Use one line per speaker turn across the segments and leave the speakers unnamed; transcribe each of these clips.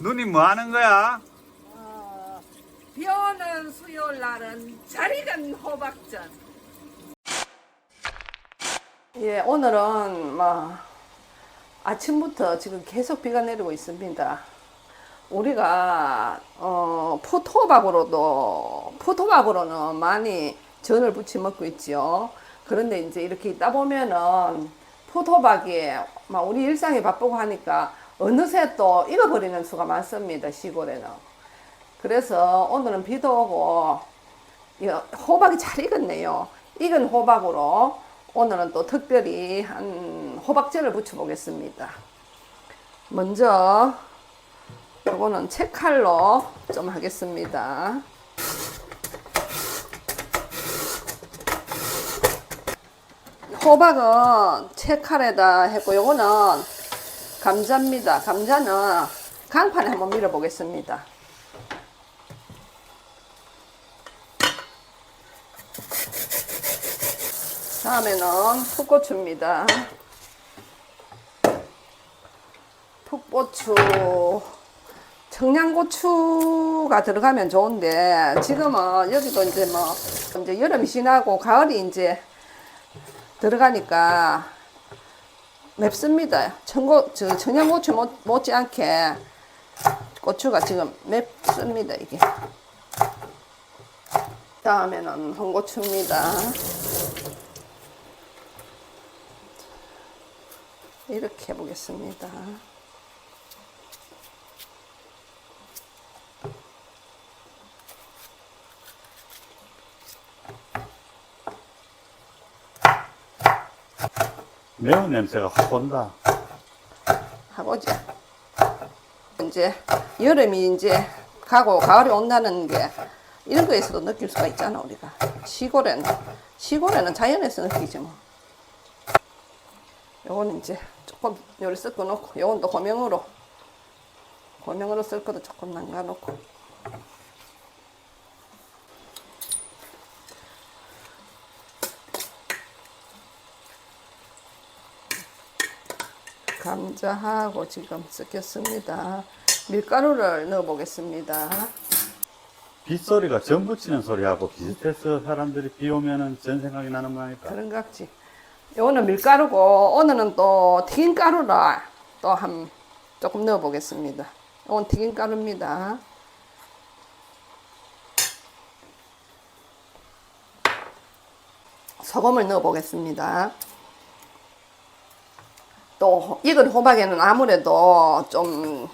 누님 뭐 하는 거야?
어, 비 오는 수요일 날은 잘 익은 호박전.
예, 오늘은 뭐 아침부터 지금 계속 비가 내리고 있습니다. 우리가 어, 포토박으로도 포토박으로는 많이 전을 부치 먹고 있지요. 그런데 이제 이렇게 있다 보면은 포토박이 막 우리 일상이 바쁘고 하니까 어느새 또 익어버리는 수가 많습니다. 시골에는. 그래서 오늘은 비도 오고 이 호박이 잘 익었네요. 익은 호박으로 오늘은 또 특별히 한 호박전을 부쳐 보겠습니다. 먼저 요거는 채칼로 좀 하겠습니다. 호박은 채칼에다 했고 요거는 감자입니다. 감자는 강판에 한번 밀어 보겠습니다. 다음에는 풋고추입니다. 풋고추, 청양고추가 들어가면 좋은데 지금은 여기도 이제 뭐 이제 여름이 지나고 가을이 이제 들어가니까 맵습니다. 청고, 저 청양고추 못, 못지않게 고추가 지금 맵습니다 이게. 다음에는 홍고추입니다. 이렇게 해보겠습니다.
매운 냄새가 확 온다.
하고죠. 이제 여름이 이제 가고 가을이 온다는 게 이런 거에서도 느낄 수가 있잖아 우리가 시골에는 시골에는 자연에서 느끼지 뭐. 요거는 이제 조금 요리 섞어 놓고 요건 또 고명으로 고명으로 쓸 것도 조금 남겨 놓고 감자하고 지금 섞였습니다. 밀가루를 넣어 보겠습니다.
빗소리가 전 부 치는 소리하고 비슷해서 사람들이 비 오면은 전 생각이 나는 모양이다.
그런 것 같지. 요거는 밀가루고 오늘은 또 튀김가루를 또 한 조금 넣어 보겠습니다. 이건 튀김가루입니다. 소금을 넣어 보겠습니다. 또 익은 호박에는 아무래도 좀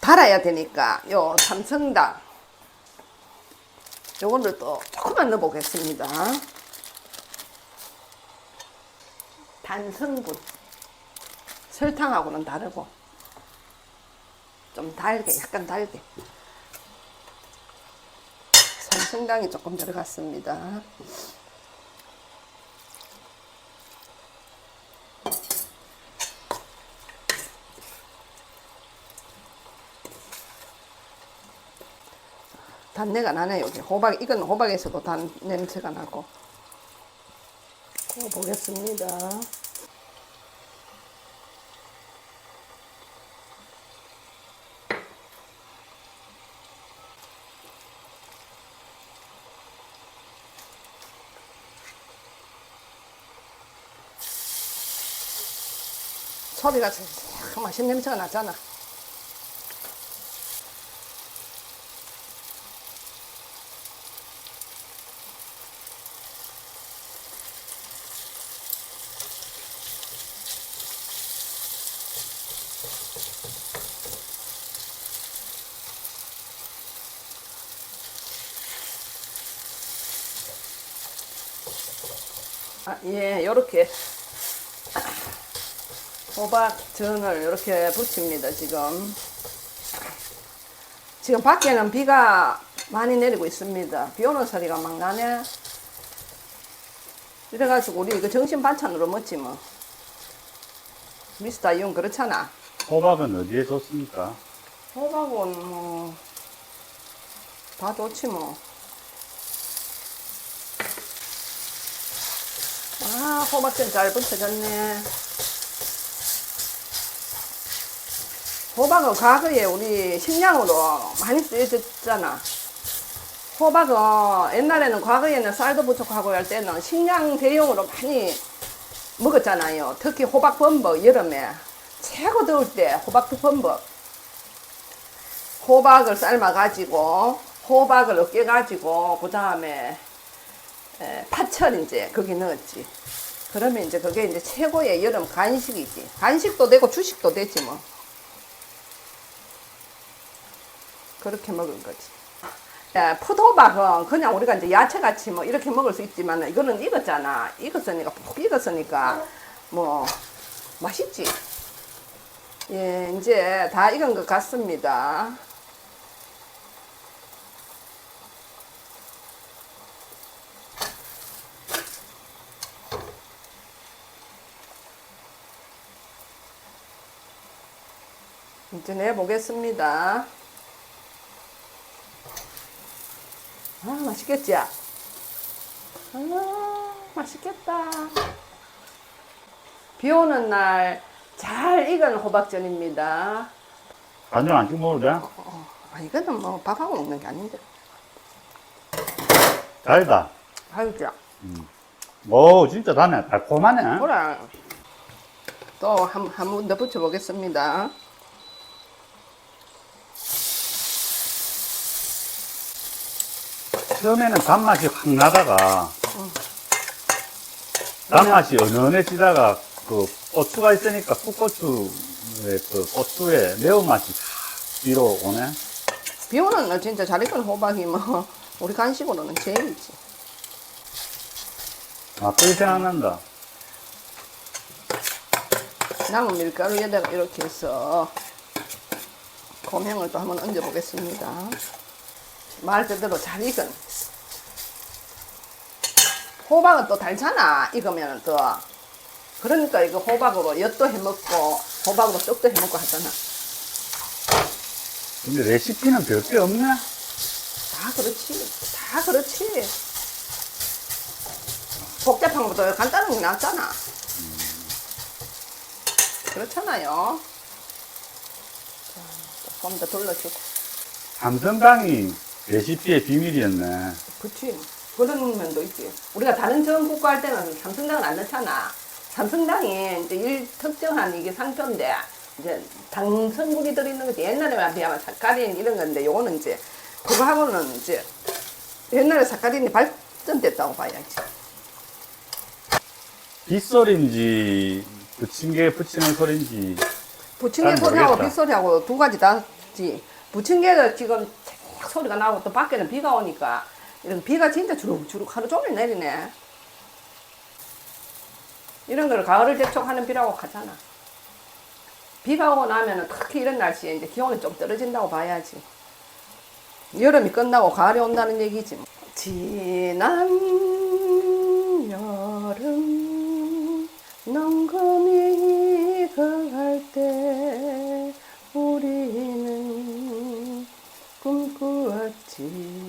달아야 되니까 요 삼성당 요거를 또 조금만 넣어 보겠습니다. 단성분 설탕하고는 다르고 좀 달게 약간 달게 삼성당이 조금 들어갔습니다. 단내가 나네 여기 호박 이건 호박에서도 단 냄새가 나고 구워 보겠습니다. 소리가 참 맛있는 냄새가 나잖아. 아, 예, 요렇게 호박전을 이렇게 부칩니다, 지금. 지금 밖에는 비가 많이 내리고 있습니다. 비 오는 소리가 막 나네. 이래가지고 우리 이거 점심 반찬으로 먹지 뭐. 미스터 이용 그렇잖아.
호박은 어디에 좋습니까?
호박은 뭐, 다 좋지 뭐. 아, 호박전 잘 붙여졌네. 호박은 과거에 우리 식량으로 많이 쓰여졌잖아. 호박은 옛날에는 과거에는 쌀도 부족하고 할 때는 식량 대용으로 많이 먹었잖아요. 특히 호박 범벅 여름에 최고 더울 때 호박 범벅 호박을 삶아 가지고 호박을 으깨 가지고 그 다음에 파철 이제 거기 넣었지. 그러면 이제 그게 이제 최고의 여름 간식이지. 간식도 되고 주식도 되지 뭐. 그렇게 먹은 거지. 야, 푸도박은 그냥 우리가 이제 야채같이 뭐 이렇게 먹을 수 있지만 이거는 익었잖아. 익었으니까 푹 익었으니까 뭐 맛있지. 예, 이제 다 익은 것 같습니다. 이제 내보겠습니다. 아, 맛있겠지? 아, 맛있겠다. 비 오는 날 잘 익은 호박전입니다.
간장 안 찍어 먹어도 돼?
아, 이거는 뭐 밥하고 먹는 게 아닌데.
달다.
아유, 자.
오, 진짜 다네. 달콤하네.
그래. 또 한, 한번 더 붙여보겠습니다.
처음에는 단맛이 확 나다가, 단맛이 은은해지다가, 그, 고추가 있으니까 풋고추의 그 고추의 매운맛이 싹 뒤로 오네.
비 오는 날 진짜 잘 익은 호박이 뭐, 우리 간식으로는 제일이지.
막걸리 생각난다.
남은 밀가루에다가 이렇게 해서 고명을 또 한번 얹어 보겠습니다. 말 그대로 잘 익은. 호박은 또 달잖아 익으면 또. 그러니까 이거 호박으로 엿도 해먹고 호박으로 떡도 해먹고 하잖아.
근데 레시피는 별게 없네.
다 그렇지 다 그렇지. 복잡한 것보다 간단한 게 낫잖아. 그렇잖아요. 자, 조금 더 돌려주고.
삼성당이 레시피의 비밀이었네.
그치. 그런 면도 있지. 우리가 다른 전국고 할 때는 삼성당은 안 넣잖아. 삼성당이 이제 일 특정한 이게 상표인데, 이제 당 성분이 들어있는 거지. 옛날에 비하면 사카린 이런 건데, 요거는 이제, 그거하고는 이제, 옛날에 사카린이 발전됐다고 봐야지.
빗소리인지, 부침개에 붙이는 소리인지,
부침개
잘
소리하고
모르겠다.
빗소리하고 두 가지 다지. 부침개가 지금 쫙 소리가 나고 또 밖에는 비가 오니까, 이런 비가 진짜 주룩주룩 하루 종일 내리네. 이런 걸 가을을 재촉하는 비라고 하잖아. 비가 오고 나면은 특히 이런 날씨에 이제 기온이 좀 떨어진다고 봐야지. 여름이 끝나고 가을이 온다는 얘기지. 지난 여름 농금이 익어갈 때 see.